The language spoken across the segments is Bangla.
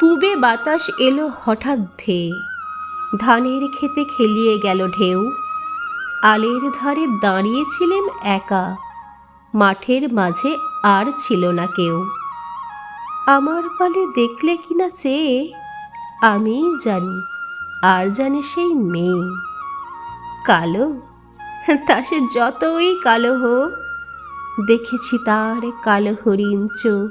পূবে বাতাস এলো হঠাৎ ধেয়ে ধানের খেতে খেলিয়ে গেল ঢেউ। আলের ধারে দাঁড়িয়েছিলেন একা। মাঠের মাঝে আর ছিল না কেউ। আমার পালে দেখলে কিনা চেয়ে আমিই জানি, আর জানে সেই মেয়ে। কালো? তা সে যতই কালো হোক, দেখেছি তার কালো হরিণ চোখ।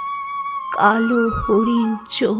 কালো হরিণ চোখ